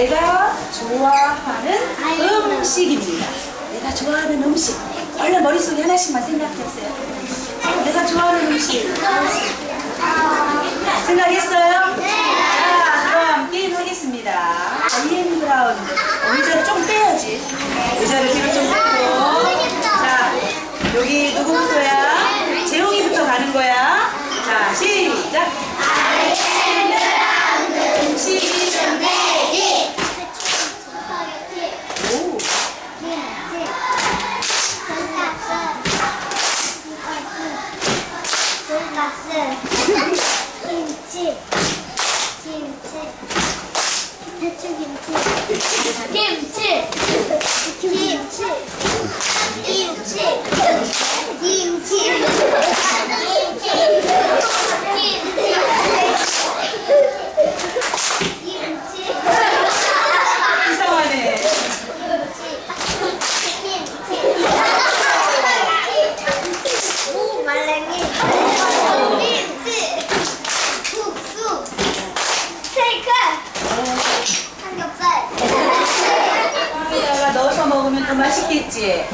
내가 좋아하는 음식입니다. 내가 좋아하는 음식. 얼른 머릿속에 하나씩만 생각해보세요. 내가 좋아하는 음식. 생각했어요? 자, 그럼 게임 하겠습니다. 이엔 브라운드. 의자를 좀 빼야지. 의자를 뒤로 좀 빼고. 자, 여기 누구부터야? 재홍이부터 가는 거야. 자, 시작. 김치, 김치, 배추 김치, 김치, 김치, 김치, 김치, 김치, 이상하네. 무 말랭이 김치 국수 스테이크 삼겹살 여기다가 넣어서 먹으면 더 맛있겠지.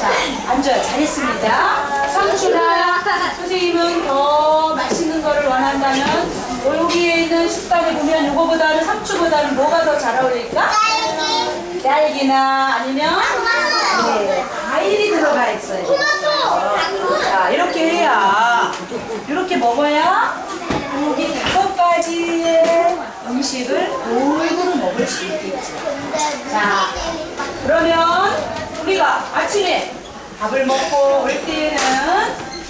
자, 앉아요. 잘했습니다. 상추나 선생님은 더 맛있는 거를 원한다면 뭐 여기에 있는 식단에 보면 이거보다는 상추보다는 뭐가 더 잘 어울릴까? 딸기 딸기나 아니면 네, 과일이 들어가 있어요. 토마토 자, 이렇게 해야 이렇게 먹어야 여기 다섯 가지의 음식을 골고루 먹을 수 있겠지. 자, 그러면 우리가 아침에 밥을 먹고 올 때는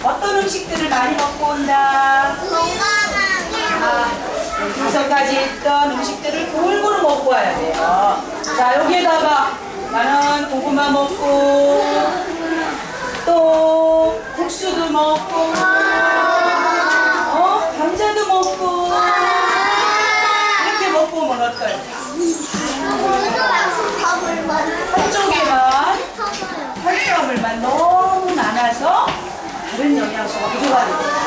어떤 음식들을 많이 먹고 온다? 건강하게 아, 다섯 가지 있던 음식들을 골고루 먹고 와야 돼요. 자, 여기에다가 나는 고구마 먹고 또 국수도 먹고 어, 감자도 먹고 이렇게 먹고 오면 어떨까? 한쪽에만 혈점을만 너무 많아서 부족하게 돼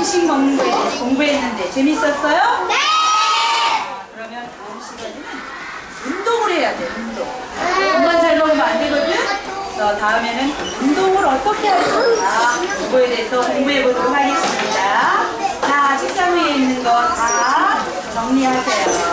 음식 먹는 거에 대해서 공부했는데 재밌었어요? 네! 그러면 다음 시간에는 운동을 해야 돼, 운동. 밥만 잘 먹으면 안 되거든? 그래서 다음에는 운동을 어떻게 할 건가 그거에 대해서 공부해 보도록 하겠습니다. 자, 책상 위에 있는 거 다 정리하세요.